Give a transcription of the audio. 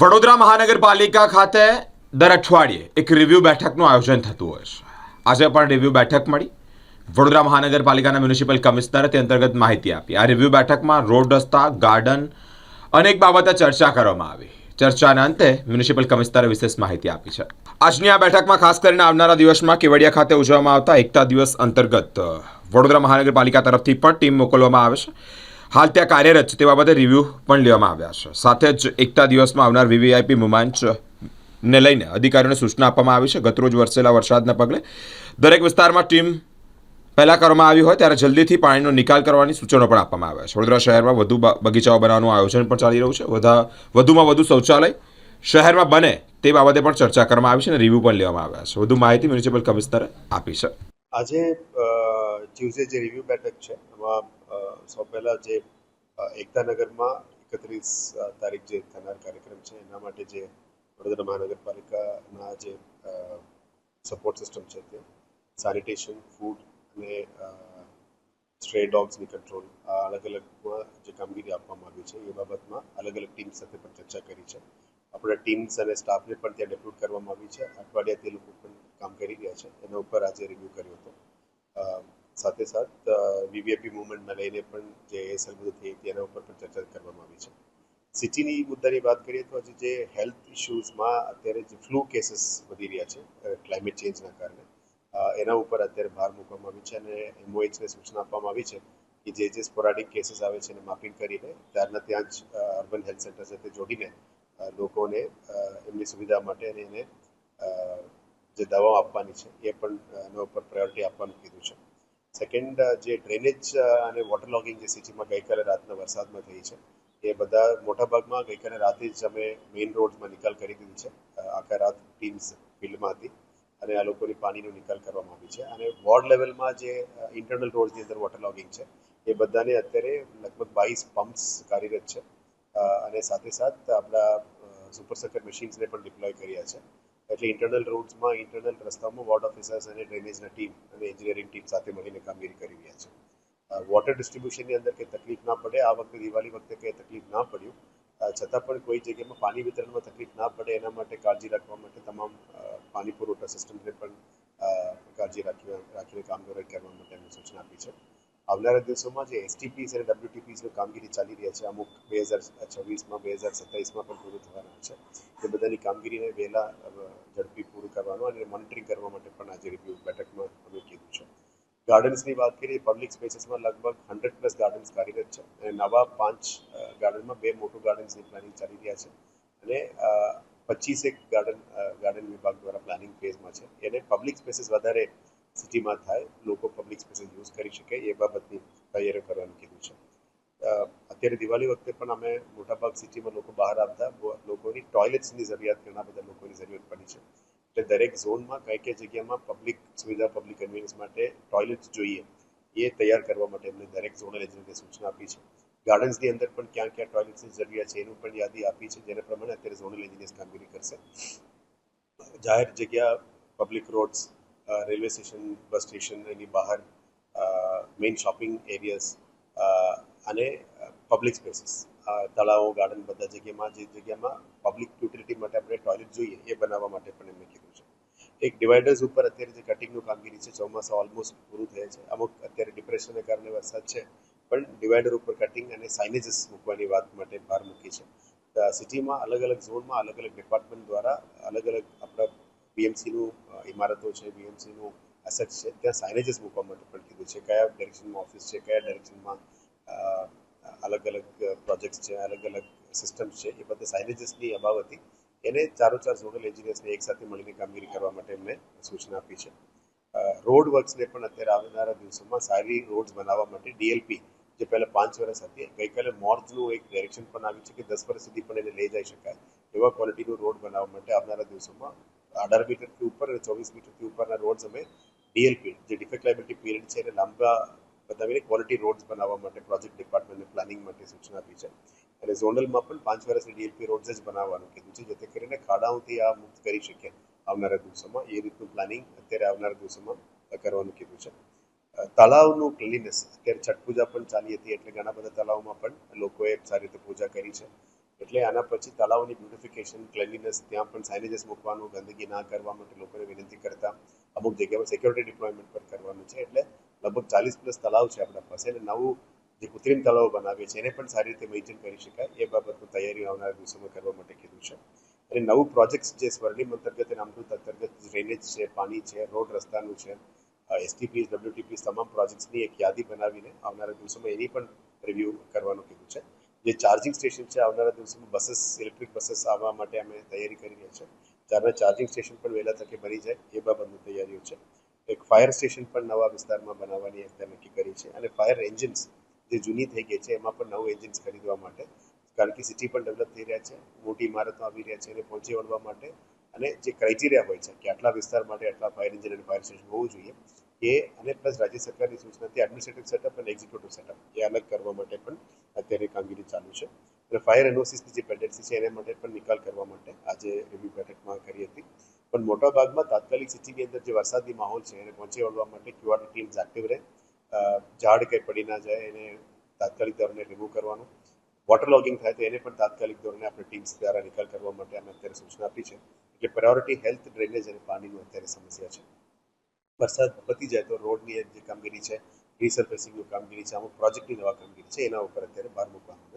વડોદરા મહાનગરપાલિકા ખાતે દર અઠવાડિયે એક રિવ્યૂ બેઠકનું આયોજન થતું હોય છે. આજે પણ રિવ્યૂ બેઠક મળી. વડોદરા મહાનગરપાલિકાના મ્યુનિસિપલ કમિશનરે તે અંતર્ગત માહિતી આપી. આ રિવ્યૂ બેઠકમાં રોડ રસ્તા, ગાર્ડન અનેક બાબતે ચર્ચા કરવામાં આવી. ચર્ચાના અંતે મ્યુનિસિપલ કમિશનરે વિશેષ માહિતી આપી છે. આજની આ બેઠકમાં ખાસ કરીને આવનારા દિવસમાં કેવડિયા ખાતે ઉજવવામાં આવતા એકતા દિવસ અંતર્ગત વડોદરા મહાનગરપાલિકા તરફથી પણ ટીમ મોકલવામાં આવે છે. હાલ ત્યાં કાર્યરત છે, તે બાબતે રિવ્યૂ પણ લેવામાં આવ્યા છે. સાથે જ એકતા દિવસમાં આવનાર વીવીઆઈપી મુમાંચ ને લઈને અધિકારીઓને સૂચના આપવામાં આવી છે. ગતરોજ વરસેલા વરસાદના પગલે દરેક વિસ્તારમાં ટીમ પહેલાં કરવામાં આવી હોય, ત્યારે જલ્દીથી પાણીનો નિકાલ કરવાની સૂચનો પણ આપવામાં આવ્યા છે. વડોદરા શહેરમાં વધુ બગીચાઓ બનાવવાનું આયોજન પણ ચાલી રહ્યું છે. વધા, વધુમાં વધુ શૌચાલય શહેરમાં બને તે બાબતે પણ ચર્ચા કરવામાં આવી છે અને રિવ્યૂ પણ લેવામાં આવ્યા છે. વધુ માહિતી મ્યુનિસિપલ કમિશનરે આપી છે. આજે ટ્યુઝડે જે રિવ્યૂ બેઠક છે, એમાં સૌ પહેલાં જે એકતાનગરમાં એકત્રીસ તારીખ જે થનાર કાર્યક્રમ છે, એના માટે જે વડોદરા મહાનગરપાલિકાના જે સપોર્ટ સિસ્ટમ છે તે, સેનિટેશન, ફૂડ અને સ્ટ્રે ડોગ્સની કંટ્રોલ, આ અલગ અલગમાં જે કામગીરી આપવામાં આવી છે, એ બાબતમાં અલગ અલગ ટીમ સાથે પણ ચર્ચા કરી છે. આપણા ટીમ્સ અને સ્ટાફને પણ ત્યાં ડેપ્યુટ કરવામાં આવી છે. અઠવાડિયા તે લોકો પણ કામ કરી રહ્યા છે. એના ઉપર આજે રિવ્યૂ કર્યો હતો. સાથે સાથ વીવીઆઈપી મુવમેન્ટને લઈને પણ જે એસએલ બધું થઈ એના ઉપર પણ ચર્ચા કરવામાં આવી છે. સિટીની મુદ્દાની વાત કરીએ તો હજી જે હેલ્થ ઇશ્યુઝમાં અત્યારે જે ફ્લૂ કેસીસ વધી રહ્યા છે ક્લાઇમેટ ચેન્જના કારણે એના ઉપર અત્યારે ભાર મૂકવામાં આવી છે અને એમઓએચને સૂચના આપવામાં આવી છે કે જે જે સ્પોરાડિક કેસીસ આવે છે એને માપિંગ કરીને ત્યારના ત્યાં જ અર્બન હેલ્થ સેન્ટર સાથે જોડીને લોકોને એમની સુવિધા માટે અને એને જે દવાઓ આપવાની છે એ પણ એના ઉપર પ્રાયોરિટી આપવાનું કીધું છે. સેકન્ડ જે ડ્રેનેજ અને વોટર લોગિંગ જે સિટીમાં ગઈકાલે રાતના વરસાદમાં થઈ છે, એ બધા મોટાભાગમાં ગઈકાલે રાતે જ અમે મેઇન રોડમાં નિકાલ કરી દીધી છે. આખા રાત ટીમ્સ ફિલ્ડમાં હતી અને આ લોકોની પાણીનો નિકાલ કરવામાં આવી છે. અને વોર્ડ લેવલમાં જે ઇન્ટરનલ રોડની અંદર વોટર લોગિંગ છે, એ બધાને અત્યારે લગભગ બાવીસ પમ્પ્સ કાર્યરત છે. અને સાથે સાથ આપણા સુપર સકર મશીન્સને પણ ડિપ્લોય કર્યા છે. એટલે ઇન્ટરનલ રોડ્સમાં ઇન્ટરનલ રસ્તામાં વોર્ડ ઓફિસર્સ અને ડ્રેનેજના ટીમ અને એન્જિનિયરિંગ ટીમ સાથે મળીને કામગીરી કરી રહ્યા છે. વોટર ડિસ્ટ્રીબ્યુશનની અંદર કંઈ તકલીફ ના પડે, આ વખતે, દિવાળી વખતે કંઈ તકલીફ ના પડ્યું છતાં પણ કોઈ જગ્યામાં પાણી વિતરણમાં તકલીફ ના પડે, એના માટે કાળજી રાખવા માટે તમામ પાણી પુરવઠા સિસ્ટમને પણ કાળજી રાખી, રાખીને કામગીરી કરવા માટે એમને સૂચના આપી છે. આવનારા દિવસોમાં જે એસટીપીસ અને ડબ્લ્યુટીપીસની કામગીરી ચાલી રહી છે. અમુક બે હજાર છવ્વીસમાં, બે હજાર સત્તાવીસમાં પણ પૂરું થવાનું છે. એ બધાની કામગીરીને વહેલા ઝડપી પૂરું કરવાનું અને મોનિટરિંગ કરવા માટે પણ આજે રિવ્યુ બેઠકમાં અમે કીધું છે. ગાર્ડન્સની વાત કરીએ પબ્લિક સ્પેસીસમાં લગભગ હંડ્રેડ પ્લસ ગાર્ડન્સ કાર્યરત છે અને નવા પાંચ ગાર્ડનમાં બે મોટું ગાર્ડન્સની પ્લાનિંગ ચાલી રહ્યા છે અને પચીસેક ગાર્ડન ગાર્ડન વિભાગ દ્વારા પ્લાનિંગ ફેઝમાં છે. એને પબ્લિક સ્પેસીસ વધારે સિટીમાં થાય, લોકો પબ્લિક સ્પેસીસ યુઝ કરી શકે, એ બાબતની તૈયારીઓ કરવાનું કીધું છે. અત્યારે દિવાળી વખતે પણ અમે મોટાભાગ સિટીમાં લોકો બહાર આવતા લોકોની ટોયલેટ્સની જરૂરિયાત ઘણા બધા લોકોની જરૂરિયાત પડી છે. એટલે દરેક ઝોનમાં કઈ કઈ જગ્યામાં પબ્લિક સુવિધા પબ્લિક કન્વીનિયન્સ માટે ટોયલેટ્સ જોઈએ, એ તૈયાર કરવા માટે એમને દરેક ઝોનલ એજન્ટે સૂચના આપી છે. ગાર્ડન્સની અંદર પણ ક્યાં ક્યાં ટોયલેટ્સની જરૂરિયાત છે, એનું પણ યાદી આપી છે, જેના પ્રમાણે અત્યારે ઝોનલ એન્જિનિયર્સ કામગીરી કરશે. જાહેર જગ્યા public roads railway station bus station એની બહાર મેઇન શોપિંગ એરિયાઝ અને પબ્લિક સ્પેસીસ તળાવો ગાર્ડન બધા જગ્યામાં, જે જગ્યામાં પબ્લિક યુટિલિટી માટે આપણે ટોયલેટ જોઈએ, એ બનાવવા માટે પણ એમણે કીધું છે. એક ડિવાઈડર્સ ઉપર અત્યારે જે કટિંગનું કામગીરી છે, ચોમાસા ઓલમોસ્ટ પૂરું થયે છે. અમુક અત્યારે ડિપ્રેશનને કારણે વરસાદ છે, પણ ડિવાઈડર ઉપર કટિંગ અને સાઇનેજીસ મૂકવાની વાત માટે ભાર મૂકી છે. સિટીમાં અલગ અલગ ઝોનમાં અલગ અલગ ડિપાર્ટમેન્ટ દ્વારા અલગ અલગ આપણા બીએમસીનું ઇમારતો છે, બીએમસીનું એસેટ છે, ત્યાં સાઇનેજીસ મૂકવા માટે પણ કીધું છે. કયા ડાયરેક્શનમાં ઓફિસ છે, કયા ડાયરેક્શનમાં અલગ અલગ પ્રોજેક્ટ્સ છે, અલગ અલગ સિસ્ટમ્સ છે, એ બધા સાઇનેજીસની અભાવ હતી. એને ચારો ચાર ઝોનલ એન્જિનિયર્સને એકસાથે મળીને કામગીરી કરવા માટે એમને સૂચના આપી છે. રોડ વર્ક્સને પણ અત્યારે આવનારા દિવસોમાં સારી રોડ્સ બનાવવા માટે ડીએલપી જે પહેલાં પાંચ વર્ષ હતી, ગઈકાલે મોર્જનું એક ડાયરેક્શન પણ આવ્યું છે કે દસ વર્ષ સુધી પણ એને લઈ જઈ શકાય એવા ક્વોલિટીનો રોડ બનાવવા માટે આવનારા દિવસોમાં અઢાર મીટરથી ઉપર અને ચોવીસ મીટરથી ઉપરના રોડ્સ અમે ડીએલપી જે ડિફેક્ટ લાયબિલિટી પીરિયડ છે, એને લાંબા બતાવીને ક્વોલિટી રોડ્સ બનાવવા માટે પ્રોજેક્ટ ડિપાર્ટમેન્ટને પ્લાનિંગ માટે સૂચના આપી છે. અને ઝોનલમાં પણ પાંચ વર્ષની ડીએલપી રોડ્સ જ બનાવવાનું કીધું છે, જેથી કરીને ખાડાઓથી આ મુક્ત કરી શકીએ આવનારા દિવસોમાં. એ રીતનું પ્લાનિંગ અત્યારે આવનારા દિવસોમાં કરવાનું કીધું છે. તળાવનું ક્લીનનેસ અત્યારે છઠ પૂજા પણ ચાલી હતી, એટલે ઘણા બધા તળાવમાં પણ લોકોએ સારી રીતે પૂજા કરી છે. એટલે આના પછી તળાવની બ્યુટિફિકેશન ક્લેનલીનેસ ત્યાં પણ સાઇનેજીસ મૂકવાનું, ગંદકી ના કરવા માટે લોકોને વિનંતી કરતા, અમુક જગ્યામાં સિક્યોરિટી ડિપ્લોયમેન્ટ પણ કરવાનું છે. એટલે લગભગ ચાલીસ પ્લસ તળાવ છે આપણા પાસે અને નવું જે કૃત્રિમ તળાવ બનાવીએ છીએ એને પણ સારી રીતે મેન્ટેન કરી શકાય. એ બાબતની તૈયારીઓ આવનારા દિવસોમાં કરવા માટે કીધું છે. અને નવું પ્રોજેક્ટ્સ જે સ્વર્ણિમ અંતર્ગત અને અમૃત અંતર્ગત ડ્રેનેજ છે, પાણી છે રોડ રસ્તાનું છે એસટીપી ડબ્લ્યુટીપી તમામ પ્રોજેક્ટ્સની એક યાદી બનાવીને આવનારા દિવસોમાં એની પણ રિવ્યૂ કરવાનું કીધું છે. જે ચાર્જિંગ સ્ટેશન છે, આવનારા દિવસોમાં બસીસ ઇલેક્ટ્રિક બસીસ આવવા માટે અમે તૈયારી કરી રહ્યા છે ત્યારના ચાર્જિંગ સ્ટેશન પણ વહેલા તકે ભરી જાય, એ બાબતની તૈયારીઓ છે. એક ફાયર સ્ટેશન પણ નવા વિસ્તારમાં બનાવવાની અત્યારે નક્કી કરી છે અને ફાયર એન્જિન્સ જે જૂની થઈ ગઈ છે, એમાં પણ નવું એન્જિન્સ ખરીદવા માટે, કારણ કે સિટી પણ ડેવલપ થઈ રહ્યા છે, મોટી ઇમારતો આવી રહ્યા છે એને પહોંચી વળવા માટે અને જે ક્રાઇટેરિયા હોય છે કે આટલા વિસ્તાર માટે આટલા ફાયર એન્જિન અને ફાયર સ્ટેશન હોવું જોઈએ એ અને પ્લસ રાજ્ય સરકારની સૂચનાથી એડમિનિસ્ટ્રેટિવ સેટઅપ અને એક્ઝિક્યુટિવ સેટઅપ એ અલગ કરવા માટે પણ અત્યારે કામગીરી ચાલુ છે. અને ફાયર એનઓસીસની જે પેન્ડન્સી છે, એના માટે પણ નિકાલ કરવા માટે આજે રિવ્યુ બેઠકમાં કરી હતી. પણ મોટા ભાગમાં તાત્કાલિક સિટીની અંદર જે વરસાદી માહોલ છે, એને પહોંચી વળવા માટે ક્યુઆરની ટીમ્સ એક્ટિવ રહે. ઝાડ કંઈ પડી ના જાય, એને તાત્કાલિક ધોરણે રિમૂવ કરવાનું. વોટર લોગિંગ થાય તો એને પણ તાત્કાલિક ધોરણે આપણે ટીમ્સ દ્વારા નિકાલ કરવા માટે અમે અત્યારે સૂચના આપી છે. એટલે પ્રાયોરિટી હેલ્થ ડ્રેનેજ અને પાણીનું અત્યારે સમસ્યા છે. વરસાદ પતી જાય તો રોડની જે કામગીરી છે રિસર્ફેસિંગની કામગીરી છે, અમુક પ્રોજેક્ટની નવા કામગીરી છે, એના ઉપર અત્યારે ભાર મૂકવામાં